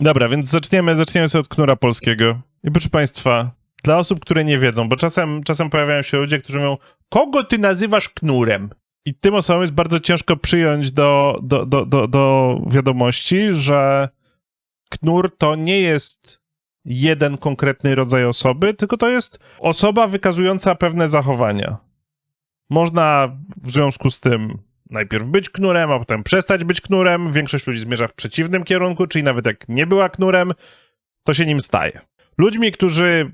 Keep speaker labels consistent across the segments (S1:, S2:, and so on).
S1: Dobra, więc zaczniemy, zaczniemy sobie od knura polskiego. I proszę państwa, dla osób, które nie wiedzą, bo czasem, czasem pojawiają się ludzie, którzy mówią, kogo ty nazywasz knurem? I tym osobom jest bardzo ciężko przyjąć do, do, do, do, do wiadomości, że knur to nie jest jeden konkretny rodzaj osoby, tylko to jest osoba wykazująca pewne zachowania. Można w związku z tym najpierw być knurem, a potem przestać być knurem. Większość ludzi zmierza w przeciwnym kierunku, czyli nawet jak nie była knurem, to się nim staje. Ludźmi, którzy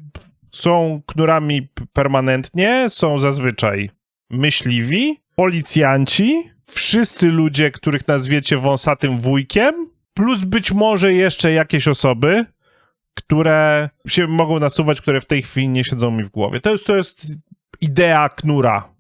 S1: są knurami permanentnie, są zazwyczaj myśliwi, policjanci, wszyscy ludzie, których nazwiecie wąsatym wujkiem, plus być może jeszcze jakieś osoby, które się mogą nasuwać, które w tej chwili nie siedzą mi w głowie. To jest, to jest idea knura.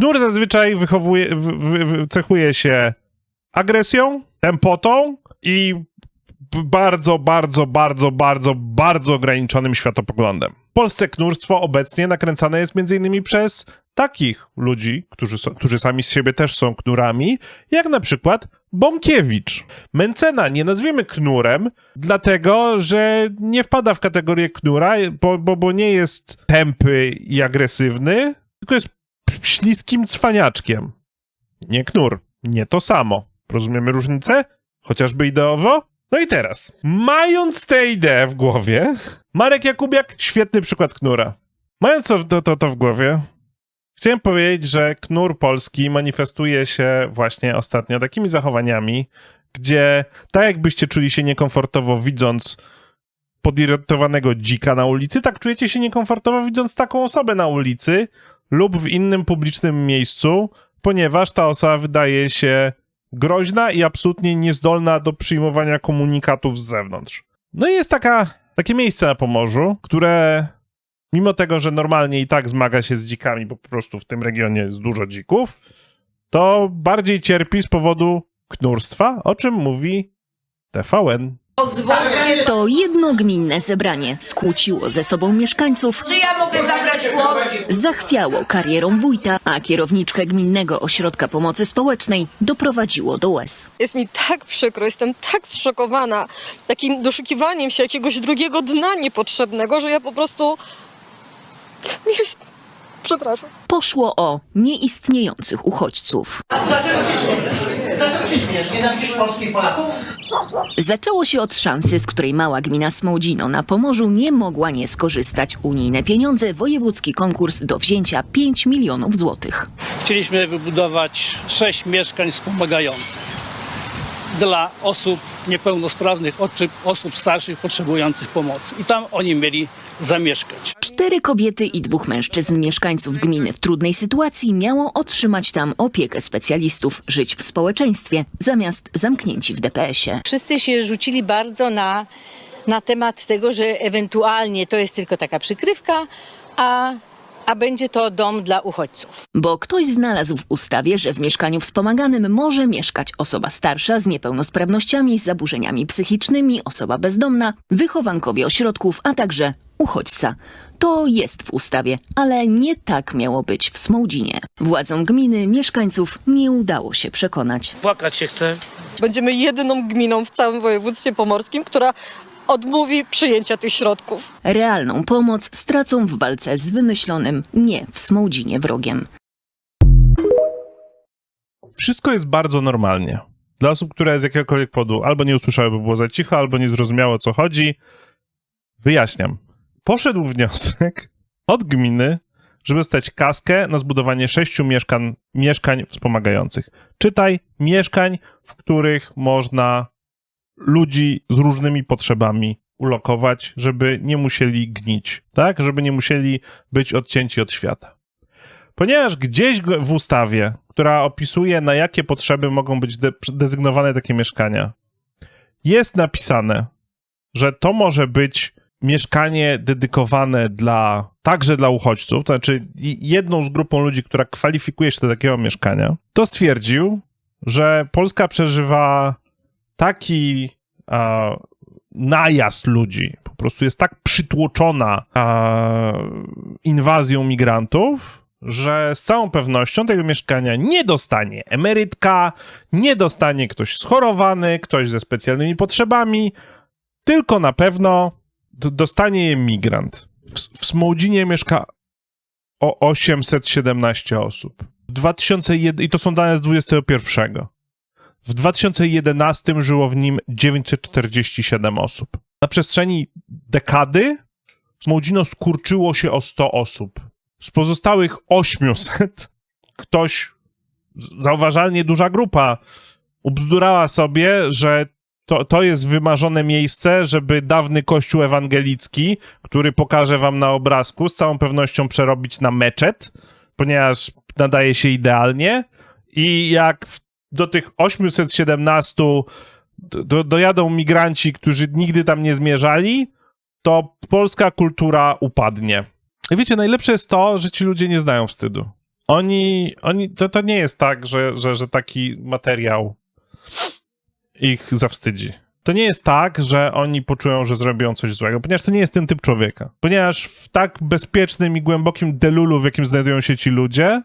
S1: Knur zazwyczaj wychowuje, w, w, cechuje się agresją, tempotą i bardzo, bardzo, bardzo, bardzo, bardzo ograniczonym światopoglądem. Polsce knurstwo obecnie nakręcane jest m.in. przez takich ludzi, którzy, są, którzy sami z siebie też są knurami, jak na przykład Bąkiewicz. Mencena nie nazwiemy knurem, dlatego że nie wpada w kategorię knura, bo, bo, bo nie jest tępy i agresywny, tylko jest śliskim cwaniaczkiem. Nie knur, nie to samo. Rozumiemy różnicę? Chociażby ideowo? No i teraz, mając tę ideę w głowie, Marek Jakubiak, świetny przykład knura. Mając to, to, to, w głowie, chciałem powiedzieć, że knur polski manifestuje się właśnie ostatnio takimi zachowaniami, gdzie tak jakbyście czuli się niekomfortowo widząc podirytowanego dzika na ulicy, tak czujecie się niekomfortowo widząc taką osobę na ulicy lub w innym publicznym miejscu, ponieważ ta osoba wydaje się groźna i absolutnie niezdolna do przyjmowania komunikatów z zewnątrz. No i jest taka, takie miejsce na Pomorzu, które mimo tego, że normalnie i tak zmaga się z dzikami, bo po prostu w tym regionie jest dużo dzików, to bardziej cierpi z powodu knurstwa, o czym mówi TVN.
S2: To jednogminne zebranie skłóciło ze sobą mieszkańców,
S3: Czy ja mogę zabrać głos?
S2: zachwiało karierą wójta, a kierowniczkę Gminnego Ośrodka Pomocy Społecznej doprowadziło do łez.
S4: Jest mi tak przykro, jestem tak zszokowana takim doszukiwaniem się jakiegoś drugiego dna niepotrzebnego, że ja po prostu. Mi Jest... Przepraszam.
S2: Poszło o nieistniejących uchodźców.
S5: Dlaczego się śmiejesz? Dlaczego się śmiejesz? Nienawidzisz Polski i Polaków?
S2: Zaczęło się od szansy, z której mała gmina Smołdzino na Pomorzu nie mogła nie skorzystać. Unijne pieniądze, wojewódzki konkurs do wzięcia 5 milionów złotych.
S6: Chcieliśmy wybudować sześć mieszkań wspomagających dla osób niepełnosprawnych, osób starszych potrzebujących pomocy. I tam oni mieli zamieszkać.
S2: Cztery kobiety i dwóch mężczyzn mieszkańców gminy w trudnej sytuacji miało otrzymać tam opiekę specjalistów, żyć w społeczeństwie, zamiast zamknięci w DPS-ie.
S7: Wszyscy się rzucili bardzo na, na temat tego, że ewentualnie to jest tylko taka przykrywka, a, a będzie to dom dla uchodźców.
S2: Bo ktoś znalazł w ustawie, że w mieszkaniu wspomaganym może mieszkać osoba starsza z niepełnosprawnościami, z zaburzeniami psychicznymi, osoba bezdomna, wychowankowie ośrodków, a także uchodźca. To jest w ustawie, ale nie tak miało być w Smołdzinie. Władzom gminy mieszkańców nie udało się przekonać.
S6: Płakać się chce.
S4: Będziemy jedyną gminą w całym województwie pomorskim, która odmówi przyjęcia tych środków.
S2: Realną pomoc stracą w walce z wymyślonym nie w Smołdzinie wrogiem.
S1: Wszystko jest bardzo normalnie. Dla osób, które z jakiegokolwiek powodu albo nie usłyszały, bo było za cicho, albo nie zrozumiało, o co chodzi, wyjaśniam. Poszedł wniosek od gminy, żeby stać kaskę na zbudowanie sześciu mieszkań, mieszkań wspomagających. Czytaj, mieszkań, w których można ludzi z różnymi potrzebami ulokować, żeby nie musieli gnić, tak? Żeby nie musieli być odcięci od świata. Ponieważ gdzieś w ustawie, która opisuje, na jakie potrzeby mogą być de- dezygnowane takie mieszkania, jest napisane, że to może być mieszkanie dedykowane dla, także dla uchodźców, to znaczy jedną z grupą ludzi, która kwalifikuje się do takiego mieszkania, to stwierdził, że Polska przeżywa taki a, najazd ludzi, po prostu jest tak przytłoczona a, inwazją migrantów, że z całą pewnością tego mieszkania nie dostanie emerytka, nie dostanie ktoś schorowany, ktoś ze specjalnymi potrzebami, tylko na pewno dostanie je migrant. W, w Smołdzinie mieszka o 817 osób. W 2001, I to są dane z 21. W 2011 żyło w nim 947 osób. Na przestrzeni dekady Smołdzino skurczyło się o 100 osób. Z pozostałych 800 ktoś, zauważalnie duża grupa, ubzdurała sobie, że to, to jest wymarzone miejsce, żeby dawny kościół ewangelicki, który pokażę wam na obrazku, z całą pewnością przerobić na meczet, ponieważ nadaje się idealnie. I jak w, do tych 817 do, do, dojadą migranci, którzy nigdy tam nie zmierzali, to polska kultura upadnie. I wiecie, najlepsze jest to, że ci ludzie nie znają wstydu. Oni, oni to, to nie jest tak, że, że, że taki materiał ich zawstydzi. To nie jest tak, że oni poczują, że zrobią coś złego, ponieważ to nie jest ten typ człowieka. Ponieważ w tak bezpiecznym i głębokim delulu, w jakim znajdują się ci ludzie,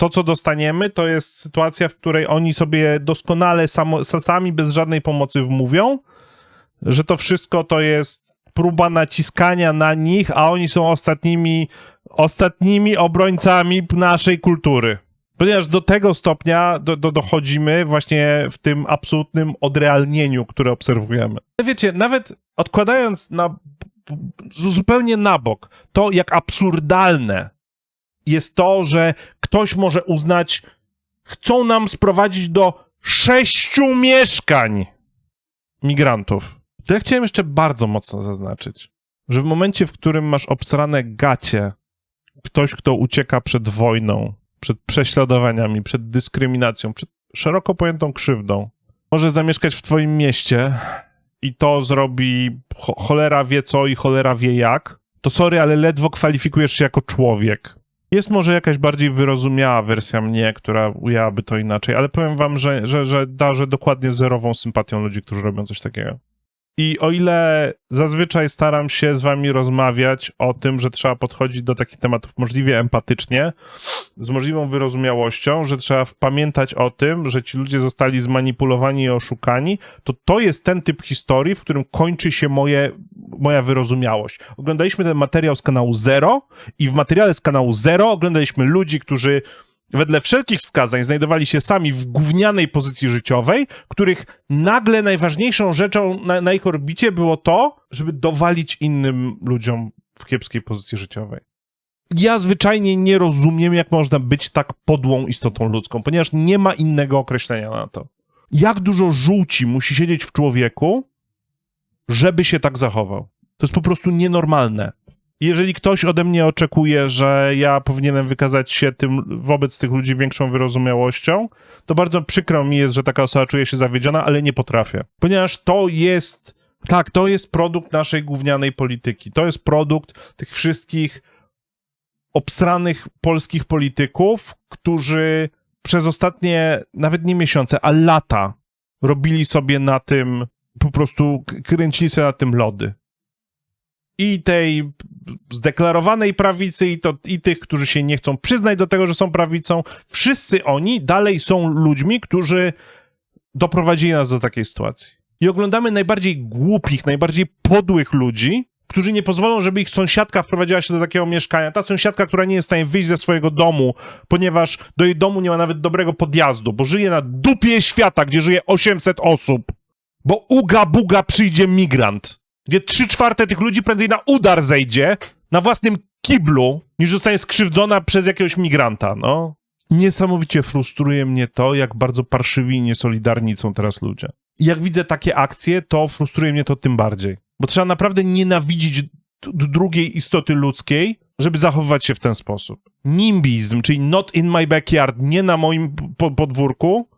S1: to, co dostaniemy, to jest sytuacja, w której oni sobie doskonale samo, sami, bez żadnej pomocy wmówią, że to wszystko to jest próba naciskania na nich, a oni są ostatnimi, ostatnimi obrońcami naszej kultury. Ponieważ do tego stopnia do, do, dochodzimy właśnie w tym absolutnym odrealnieniu, które obserwujemy. Wiecie, nawet odkładając na, zupełnie na bok to, jak absurdalne jest to, że ktoś może uznać, chcą nam sprowadzić do sześciu mieszkań migrantów. To ja chciałem jeszcze bardzo mocno zaznaczyć, że w momencie, w którym masz obsrane gacie, ktoś, kto ucieka przed wojną, przed prześladowaniami, przed dyskryminacją, przed szeroko pojętą krzywdą, może zamieszkać w twoim mieście i to zrobi cho cholera wie co i cholera wie jak, to sorry, ale ledwo kwalifikujesz się jako człowiek. Jest może jakaś bardziej wyrozumiała wersja mnie, która ujęłaby to inaczej, ale powiem wam, że, że, że darzę dokładnie zerową sympatią ludzi, którzy robią coś takiego. I o ile zazwyczaj staram się z wami rozmawiać o tym, że trzeba podchodzić do takich tematów możliwie empatycznie, z możliwą wyrozumiałością, że trzeba pamiętać o tym, że ci ludzie zostali zmanipulowani i oszukani, to to jest ten typ historii, w którym kończy się moje, moja wyrozumiałość. Oglądaliśmy ten materiał z kanału Zero i w materiale z kanału Zero oglądaliśmy ludzi, którzy wedle wszelkich wskazań znajdowali się sami w gównianej pozycji życiowej, których nagle najważniejszą rzeczą na, na ich orbicie było to, żeby dowalić innym ludziom w kiepskiej pozycji życiowej. Ja zwyczajnie nie rozumiem, jak można być tak podłą istotą ludzką, ponieważ nie ma innego określenia na to. Jak dużo żółci musi siedzieć w człowieku, żeby się tak zachował? To jest po prostu nienormalne. Jeżeli ktoś ode mnie oczekuje, że ja powinienem wykazać się tym wobec tych ludzi większą wyrozumiałością, to bardzo przykro mi jest, że taka osoba czuje się zawiedziona, ale nie potrafię. Ponieważ to jest, tak, to jest produkt naszej gównianej polityki. To jest produkt tych wszystkich obsranych polskich polityków, którzy przez ostatnie nawet nie miesiące, a lata robili sobie na tym, po prostu kręcili sobie na tym lody i tej zdeklarowanej prawicy, i, to, i tych, którzy się nie chcą przyznać do tego, że są prawicą. Wszyscy oni dalej są ludźmi, którzy doprowadzili nas do takiej sytuacji. I oglądamy najbardziej głupich, najbardziej podłych ludzi, którzy nie pozwolą, żeby ich sąsiadka wprowadziła się do takiego mieszkania. Ta sąsiadka, która nie jest w stanie wyjść ze swojego domu, ponieważ do jej domu nie ma nawet dobrego podjazdu, bo żyje na dupie świata, gdzie żyje 800 osób. Bo uga buga przyjdzie migrant gdzie trzy czwarte tych ludzi prędzej na udar zejdzie na własnym kiblu, niż zostanie skrzywdzona przez jakiegoś migranta, no. Niesamowicie frustruje mnie to, jak bardzo parszywi i niesolidarni są teraz ludzie. Jak widzę takie akcje, to frustruje mnie to tym bardziej. Bo trzeba naprawdę nienawidzić drugiej istoty ludzkiej, żeby zachowywać się w ten sposób. Nimbizm, czyli not in my backyard, nie na moim po- podwórku,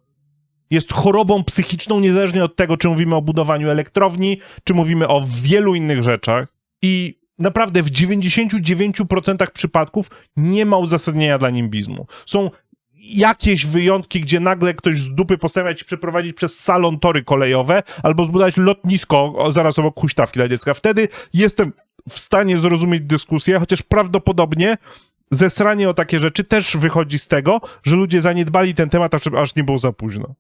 S1: jest chorobą psychiczną, niezależnie od tego, czy mówimy o budowaniu elektrowni, czy mówimy o wielu innych rzeczach. I naprawdę w 99% przypadków nie ma uzasadnienia dla nimbizmu. Są jakieś wyjątki, gdzie nagle ktoś z dupy postanawia ci przeprowadzić przez salon tory kolejowe albo zbudować lotnisko zaraz obok huśtawki dla dziecka. Wtedy jestem w stanie zrozumieć dyskusję, chociaż prawdopodobnie zesranie o takie rzeczy też wychodzi z tego, że ludzie zaniedbali ten temat, aż nie było za późno.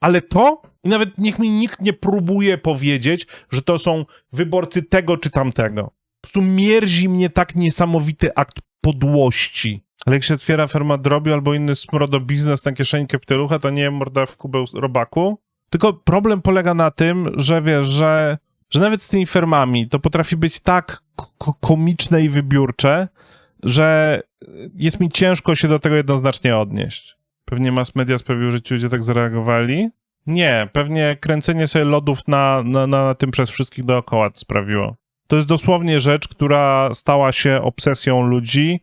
S1: Ale to, i nawet niech mi nikt nie próbuje powiedzieć, że to są wyborcy tego czy tamtego. Po prostu mierzi mnie tak niesamowity akt podłości. Ale jak się otwiera ferma drobiu albo inny smrodo biznes na kieszeni kapitelucha, to nie morda w kubeł robaku. Tylko problem polega na tym, że wiesz, że, że nawet z tymi fermami to potrafi być tak ko- komiczne i wybiórcze, że jest mi ciężko się do tego jednoznacznie odnieść. Pewnie mass media sprawiły, że ci ludzie tak zareagowali. Nie, pewnie kręcenie sobie lodów na, na, na tym przez wszystkich dookoła sprawiło. To jest dosłownie rzecz, która stała się obsesją ludzi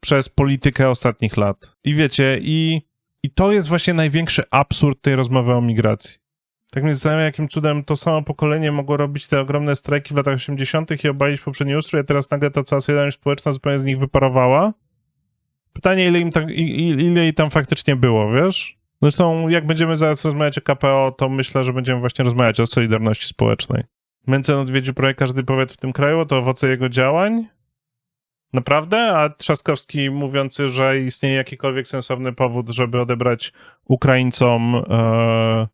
S1: przez politykę ostatnich lat. I wiecie, i, i to jest właśnie największy absurd tej rozmowy o migracji. Tak mnie zastanawia, jakim cudem to samo pokolenie mogło robić te ogromne strajki w latach 80. i obalić poprzedni ustrój, a teraz nagle ta cała solidarność społeczna zupełnie z nich wyparowała. Pytanie, ile im tam, ile jej tam faktycznie było, wiesz? Zresztą, jak będziemy zaraz rozmawiać o KPO, to myślę, że będziemy właśnie rozmawiać o solidarności społecznej. Mencen odwiedził prawie każdy powiat w tym kraju, to owoce jego działań? Naprawdę? A Trzaskowski mówiący, że istnieje jakikolwiek sensowny powód, żeby odebrać Ukraińcom e,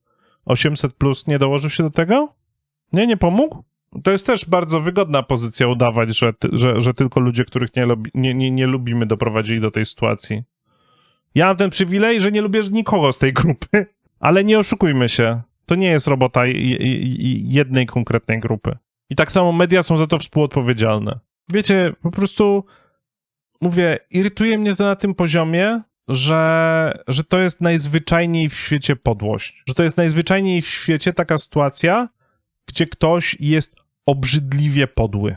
S1: 800 plus, nie dołożył się do tego? Nie, nie pomógł? To jest też bardzo wygodna pozycja udawać, że, że, że tylko ludzie, których nie, lubi, nie, nie, nie lubimy, doprowadzili do tej sytuacji. Ja mam ten przywilej, że nie lubię nikogo z tej grupy, ale nie oszukujmy się. To nie jest robota jednej konkretnej grupy. I tak samo media są za to współodpowiedzialne. Wiecie, po prostu mówię, irytuje mnie to na tym poziomie, że, że to jest najzwyczajniej w świecie podłość. Że to jest najzwyczajniej w świecie taka sytuacja, gdzie ktoś jest obrzydliwie podły.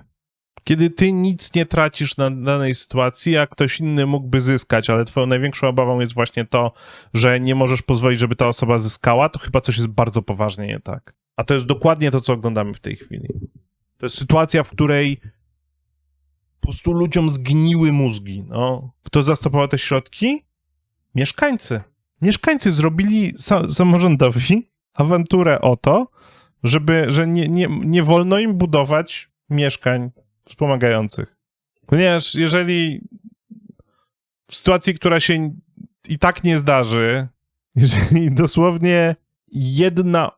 S1: Kiedy ty nic nie tracisz na danej sytuacji, a ktoś inny mógłby zyskać, ale twoją największą obawą jest właśnie to, że nie możesz pozwolić, żeby ta osoba zyskała, to chyba coś jest bardzo poważnie nie tak. A to jest dokładnie to, co oglądamy w tej chwili. To jest sytuacja, w której po prostu ludziom zgniły mózgi. No. Kto zastopował te środki? Mieszkańcy. Mieszkańcy zrobili sa- samorządowi awanturę o to, żeby, że nie, nie, nie wolno im budować mieszkań wspomagających. Ponieważ jeżeli w sytuacji, która się i tak nie zdarzy, jeżeli dosłownie jedna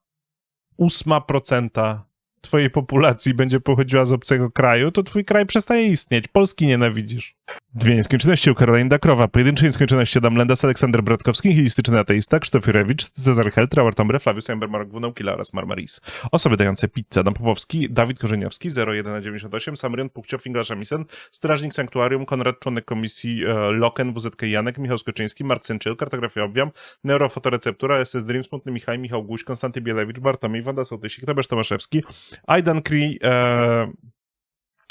S1: ósma procenta twojej populacji będzie pochodziła z obcego kraju, to twój kraj przestaje istnieć. Polski nienawidzisz. Dwie nieskończoności u Karolina Dakrowa, pojedyncze nieskończoności Adam Lendas, Aleksander Bratkowski, nihilistyczny ateista, Krzysztof Jurewicz, Cezary Heltra, Howard Tombre, Flawius Ember, Marek Gunałkila oraz Marmaris. Osoby dające pizzę, Adam Popowski, Dawid Korzeniowski, 01 na 98, Samryn Pukciow, Ingla Szemisen, Strażnik Sanktuarium, Konrad Członek Komisji e, Loken, WZK Janek, Michał Skoczyński, Mark Synczyl, Kartografia Obwiam, Neurofotoreceptura, SS Dream, Smutny Michał, Michał Guś, Konstanty Bielewicz, Bartomiej, Wanda Sołtysik, Tomasz Tomaszewski, Aidan Cree, e,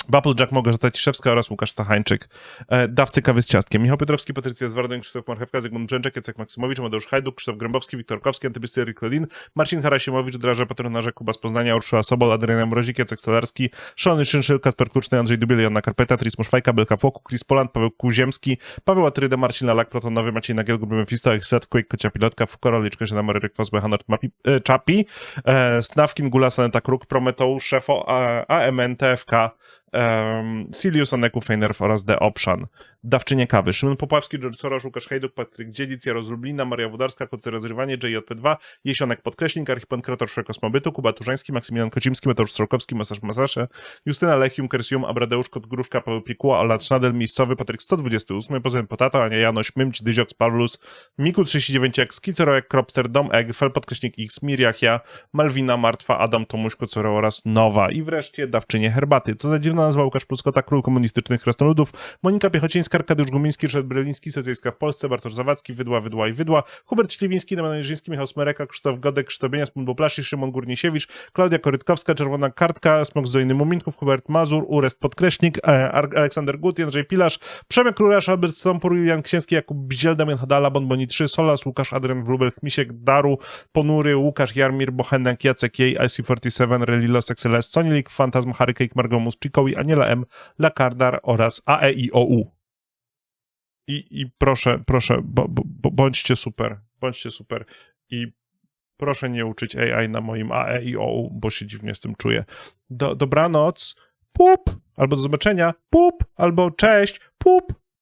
S1: Bapplejack, Małgorzata Ciszewska oraz Łukasz Stachańczyk. E, dawcy kawy z ciastkiem. Michał Piotrowski, Patrycja Zwardoń, Krzysztof Marchewka, Zygmunt Brzęczek, Jacek Maksymowicz, Amadeusz Hajduk, Krzysztof Grębowski, Wiktor Kowski, Antybisty Erik Lelin, Marcin Harasimowicz, Draże Patronarze, Kuba z Poznania, Urszula Sobol, Adriana Mrozik, Jacek Stolarski, Szalony Szynszyl, Kasper Kluczny, Andrzej Dubiel, Joanna Karpeta, Trismusz Fajka, Belka Foku, Chris Poland, Paweł Kuziemski, Paweł Atryda, Marcin Lalak, Protonowy, Maciej Nagiel, Gruby Mephisto, Exet, Quake, Kocia Pilotka, Fukoro, Liczka e, Czapi, e, Snawkin, Gula, Saneta Kruk, Prometeusz, Szefo, AMN, TFK, um, Silius, Aneku, Fejnerf oraz The Option. Dawczynie kawy. Szymon Popławski, George Soros, Łukasz Hejduk, Patryk Dziedzic, Jarosz Lublina, Maria Wudarska, Kocy Rozrywanie, JJP2, Jesionek Podkreślnik, Archipon Kreator Kosmobytu, Kuba Turzański, Maksymilian Kocimski, Mateusz Strzałkowski, Masaż Masasze, Justyna Lechium, Kersium, Abradeusz, Kot Gruszka, Paweł Pikuła, Ola Sznadel, Miejscowy, Patryk 128, Pozen Potata, Ania Janoś, Mymć, Dyzioks, Pawlus, Miku 39, jak Skicoroek, Kropster, Dom Egg, Fel Podkreśnik X, Miriachia, Malwina, Martwa, Adam, Tomuś, Kocoro oraz Nowa. I wreszcie Dawczynie Herbaty. To za dziwna nazwa Łukasz Pluskota, Król Komunistycznych Krasnoludów, Monika Piechocińska, Arkadiusz Gumiński, Ryszard Breliński, Socjalistka w Polsce, Bartosz Zawadzki, Wydła, Wydła i Wydła, Hubert Śliwiński, Damian Jerzyński, Michał Smereka, Krzysztof Godek, Krzysztof Bienia, Spun Plaszy, Szymon Górnisiewicz, Klaudia Korytkowska, Czerwona Kartka, Smok z Doliny Muminków, Hubert Mazur, Urest Podkreśnik, e, Aleksander Gut, Jędrzej Pilarz, Przemek Rurasz, Albert Stompur, Julian Księski, Jakub Bziel, Damian Hadala, Bonboni 3, Solas, Łukasz Adrian Wlubel, Misiek Daru, Ponury, Łukasz Jarmir, Bochenek, Jacek Jej, IC47, Relilos, XLS, Sonilik, Fantasm, Margomus, Chikowi, Aniela M, Lakardar oraz AEIOU. i, i proszę, proszę, bo, bo, bądźcie super, bądźcie super i proszę nie uczyć AI na moim A, i O, bo się dziwnie z tym czuję. Do, dobranoc, pup, albo do zobaczenia, pup, albo cześć, pup.